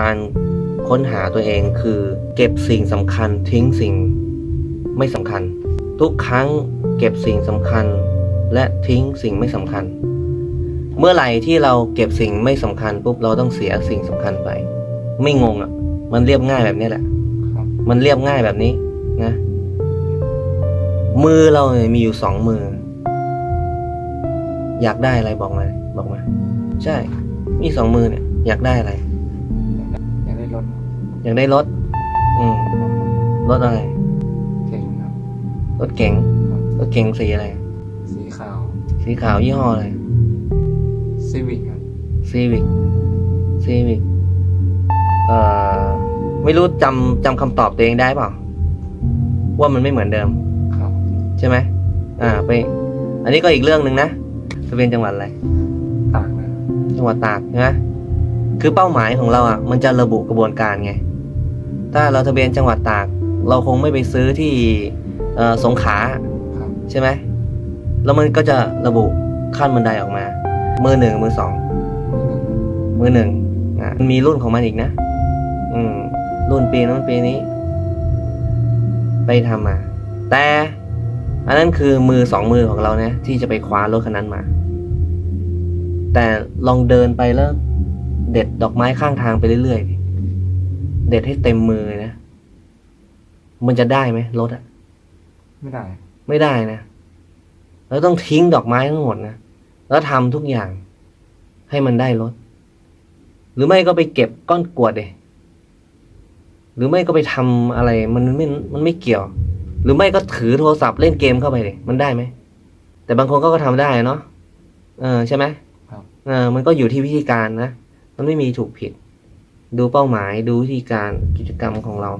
การค้นหาตัวเองคือ เก็บสิ่งสำคัญทิ้งสิ่งไม่สำคัญ ทุกครั้งเก็บสิ่งสำคัญ และทิ้งสิ่งไม่สำคัญ เมื่อไหร่ที่เราเก็บสิ่งไม่สำคัญปุ๊บเราต้องเสียสิ่งสำคัญไป ไม่งงอะ มันเรียบง่ายแบบนี้แหละครับมันเรียบง่ายแบบนี้นะ มือเราเนี่ยมีอยู่สองมือ อยากได้อะไรบอกมา บอกมา ใช่ มีสองมือเนี่ย อยากได้อะไรอยากได้รถ อยากได้รถ อืมรถอะไร เก่งครับ รถเก๋งรถเก๋งสีอะไร สีขาวสีขาวยี่ห้ออะไรซีวิกครับซีวิกซีวิกเอ่อไม่รู้จำจำคำตอบตัวเองได้เปล่าว่ามันไม่เหมือนเดิม ครับใช่ไหมอ่า ไป อันนี้ก็อีกเรื่องหนึ่งนะทะเบียนจังหวัดอะไรต่างนะจังหวัดตากใช่ไหมคือเป้าหมายของเราอะ มันจะระบุกระบวนการไง ถ้าเราทะเบียนจังหวัดตาก เราคงไม่ไปซื้อที่เอ่อสงขลาครับใช่ไหมแล้วมันก็จะระบุขั้นบันไดออกมา มือหนึ่งมือสองมือหนึ่งอะมันมีรุ่นของมันอีกนะ อืม รุ่นปีนู้นปีนี้ ไปทำมา แต่อันนั้นคือมือสองมือของเราเนี่ยที่จะไปคว้ารถคันนั้นมา แต่ลองเดินไปแล้ว เด็ดดอกไม้ข้างทางไปเรื่อยๆดิ เด็ดให้เต็มมือเลยนะ มันจะได้ไหมรถอะไม่ได้ ไม่ได้นะ แล้วต้องทิ้งดอกไม้ทั้งหมดนะ แล้วทำทุกอย่าง ให้มันได้รถ หรือไม่ก็ไปเก็บก้อนกรวดเลยหรือไม่ก็ไปทำอะไร มันไม่ มันไม่เกี่ยว หรือไม่ก็ถือโทรศัพท์เล่นเกมเข้าไปเลยมันได้ไหม แต่บางคนก็ก็ทำได้เนาะ เออใช่ไหมครับ เออ มันก็อยู่ที่วิธีการนะ มันไม่มีถูกผิด ดูเป้าหมาย ดูวิธีการกิจกรรมของเรา